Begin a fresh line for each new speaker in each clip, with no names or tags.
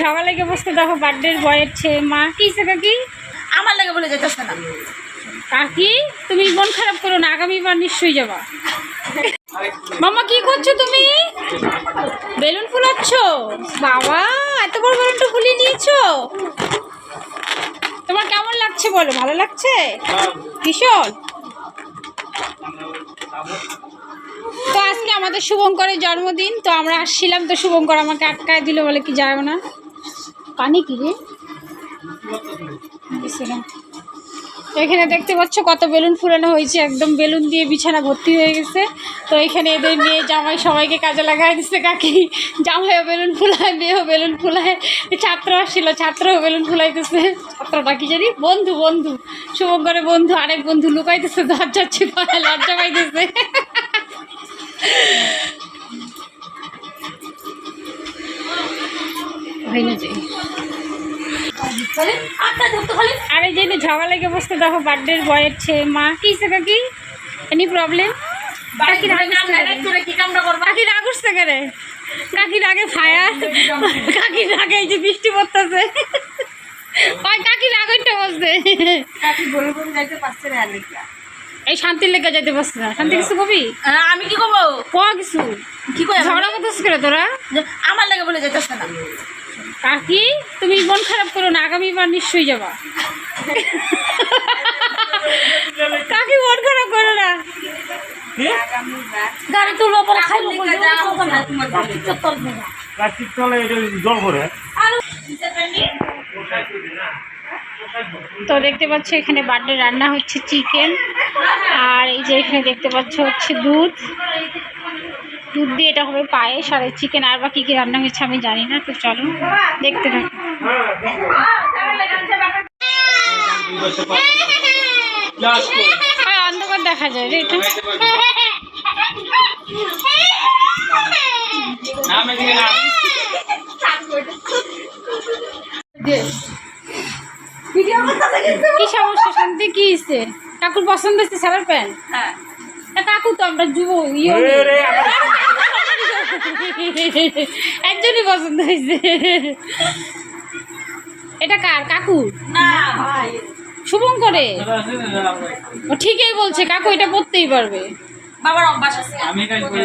ঝগড়া লেগে বসতে দেখো বার্থডের বয়ের ছেলে মা। কি সে কাকি?
আমার লাগে বলে যেতেছে না।
কাকি তুমি মন খারাপ করো না আগামীবার নিশ্চয়ই যাবা। মামা কি করছ তুমি? বেলুন ফুলাচ্ছ? বাবা এত বড় বেলুনটা ফুলিয়ে নিয়েছো। তোমার কেমন লাগছে বলো ভালো লাগছে? ভীষণ তো আজকে আমাদের শুভঙ্করের জন্মদিন তো আমরা আসছিলাম তো শুভঙ্কর আমাকে আটকায় দিল বলে কি যাবে না। কানে কি রে? এখানে দেখতে পাচ্ছ কত বেলুন ফুলানো হয়েছে, একদম বেলুন দিয়ে বিছানা ভর্তি হয়ে গেছে। তো এখানে এদের মেয়ে জামাই সবাইকে কাজে লাগাই দিচ্ছে কাকি জামাইও বেলুন ফুলায়, মেয়েও বেলুন ফুলায়, ছাত্র আসছিল, ছাত্রও বেলুন ফুলাইতেছে। ছাত্রটা কি জানি? বন্ধু বন্ধু। শুভঙ্করের বন্ধু, আরেক বন্ধু লুকাইতেছে দরজা চিপায় লজ্জা পাইতেছে। আরে যে ঝগড়া লেগে বসতে দেখো বার্থডের বয়ের ছেলে মা কি সে কাকি এনি প্রবলেম কাকি রাগ উঠছে কেন?
তোরে কি কামটা করবা?
কাকি রাগ ফায়ার? কাকি রাগে এই যে বৃষ্টি পড়তেছে। ওই কাকি রাগ উঠতে
পারছে লিখলা
এই শান্তির লেগে যাইতে বসছে না। শান্তি কিছু কবি?
আমি কি করব?
ক কিছু?
কি কই
ঝগড়া করতেছিস করে তোরা?
আমার লেগে বলে যেতেছে না।
কাকি তুমি মন খারাপ করো না আগামীবার নিশ্চয়ই যাবা। কাকি মন খারাপ করো না।
গাড়ি তুলবো পরে খাইবো
প্লাস্টিক তলে এটা জল করে
তো দেখতে পাচ্ছ এখানে বার্থডে রান্না হচ্ছে চিকেন আর এই যে এখানে দেখতে পাচ্ছ হচ্ছে দুধ। দুধ দিয়ে এটা হবে পায়েস আর চিকেন আর বা কী কী রান্না হয়েছে আমি জানি না তো চলো দেখতে থাকো। আর অন্ধকার দেখা যায় রে এটা। কি সমস্যা শান্তি কি কাকুর পছন্দ হচ্ছে সালার প্যান্ট?
হ্যাঁ।
কাকু তো আমরা যুব ইয়ে একজনই পছন্দ হয়েছে। এটা কার? কাকু?
না ভাই।
শুভম ও ঠিকই বলছে কাকু এটা পড়তেই পারবে।
বাবার অভ্যাস আছে।
আমি কাজ করে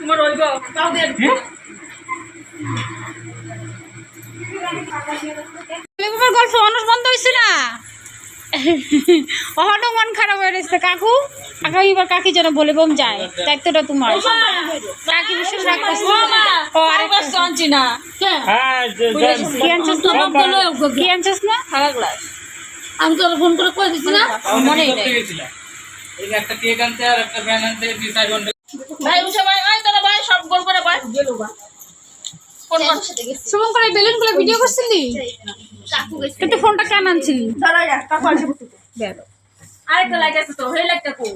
তোমার ওই কাউ দিয়ে
বাবার গল্প মানুষ বন্ধ হয়েছে না? অহনও মন খারাপ হয়ে গেছে কাকু? আগামীবার কাকি যেন বলে বোম যায়? দায়িত্বটা তোমার। কাকি বিশ্বাস রাখতেছে ও আরেকটা।
আনছি না।
হ্যাঁ যে- যে-
কি আনছিস না? কি আনছিস না?
আমি তো ফোন করে কয়ে দিচ্ছি না। মনেই
একটা কেক আনতে আর একটা ফ্যান আনতে দুই চার ঘণ্টা
ভাই উঠে ভাই ওই তোরা ভাই সব গোল করে ভাই। গেলো বা ফোন কর।
শুভম করে বেলুনগুলো ভিডিও করছিলি? কিন্তু ফোনটা কেন আনছিলি?
ধরো কাকু আসে আরেকটা লাইট আছে তো সেই লাইটটা কো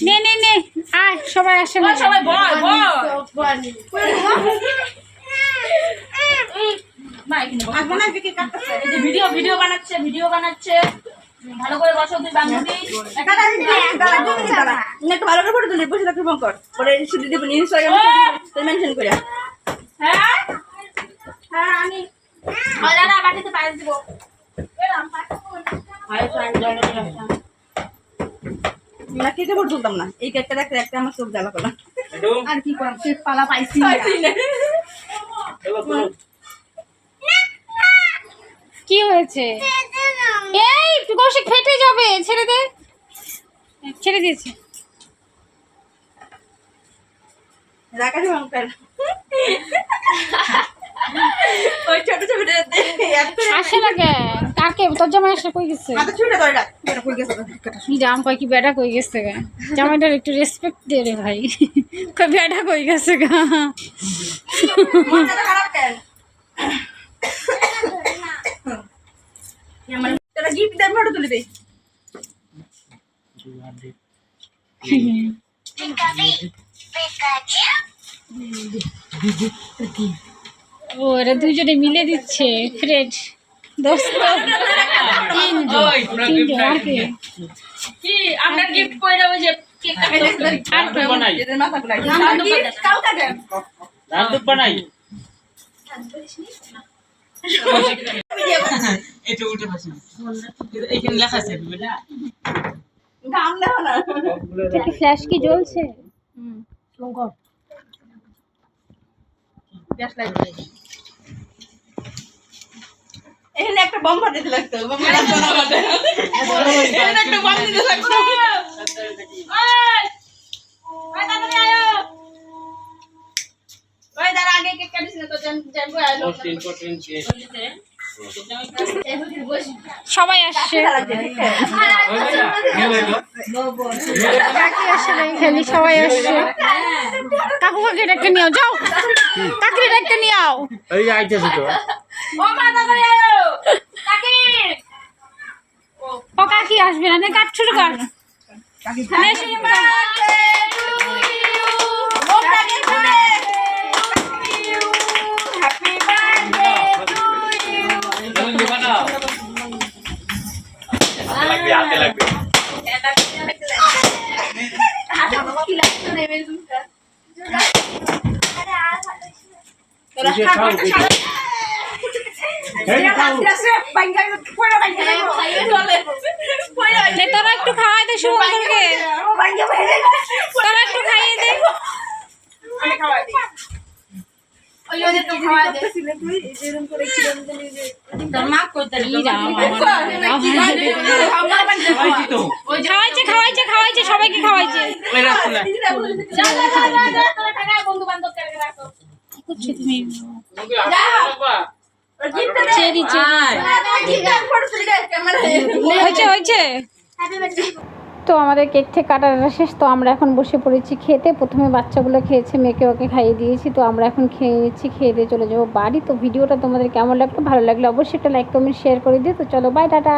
নে নে নে আয় সবাই আসে না
সবাই বয় বয় ভিডিও ভিডিও বানাচ্ছে ভিডিও বানাচ্ছে। ভালো করে বসো তুই বান্ধবী।
একটু ভালো করে ফটো তুলি বসে থাকতে বঙ্কর পরে শুধু দেবো ইনস্টাগ্রাম মেনশন করে
হ্যাঁ? হ্যাঁ আমি। ওই দাঁড়া বাটিতে পায়েস দিব।
না কেটে ফটো তুলতাম না। এই কেকটা দেখতে দেখতে আমার চোখ জ্বালা করলাম। আর কি করাম সে পালা পাইছি
কি হয়েছে? এই কৌশিক ফেটে যাবে? ছেড়ে দে। ছেড়ে দিয়েছি।
রাখা যাবে ওই ছোট ছোট
আসে না কে কাকে তোর জামাই আসলে কই গেছে জাম কয় কি বেটা কই গেছে গা জামাইটার একটু রেসপেক্ট দে রে ভাই কই বেটা কই গেছে গা
মনটা খারাপ কেন আমার তোরা গিফট দেন ফটো তুলে দেই
ও এরা দুজনে মিলে দিচ্ছে ফ্রেড আর কে?
আপনার গিফট কইরা ওই যে
আর
কি বানাই?
এদের মাথাগুলো একদম।
নাম তো বাদ দাও।
কাউকে দেন।
রামদুপ বানাই
এটা এখানে
একটা বম ফাটাতে লাগতো। এখানে একটা বম দিতে লাগতো।
সবাই আসছে। কাকি এখানে সবাই আসছে। কাকু কাকি একটা নিয়ে যাও। কাকি একটা নিয়ে
এই
ও মা কাকি
কাকি আসবে না কাট শুরু কর। নে রাম, আমার
দেখো, কি করে? আমার বাইঙ্গা
ওই তো
খাওয়াইছে খাওয়াইছে খাওয়াইছে সবাইকে খাওয়াইছে।
তোরা বন্ধু বান্ধব
করছ তুমি। চেরি। হয়েছে হয়েছে। তো আমাদের কেক থেকে কাটাটা শেষ তো আমরা এখন বসে পড়েছি খেতে। প্রথমে বাচ্চাগুলো খেয়েছে মেয়েকে ওকে খাইয়ে দিয়েছি তো আমরা এখন খেয়ে নিচ্ছি খেয়ে দিয়ে চলে যাব বাড়ি। তো ভিডিওটা তোমাদের কেমন লাগল ভালো লাগল অবশ্যই একটা লাইক কমেন্ট শেয়ার করে দিও। তো চলো বাই টাটা।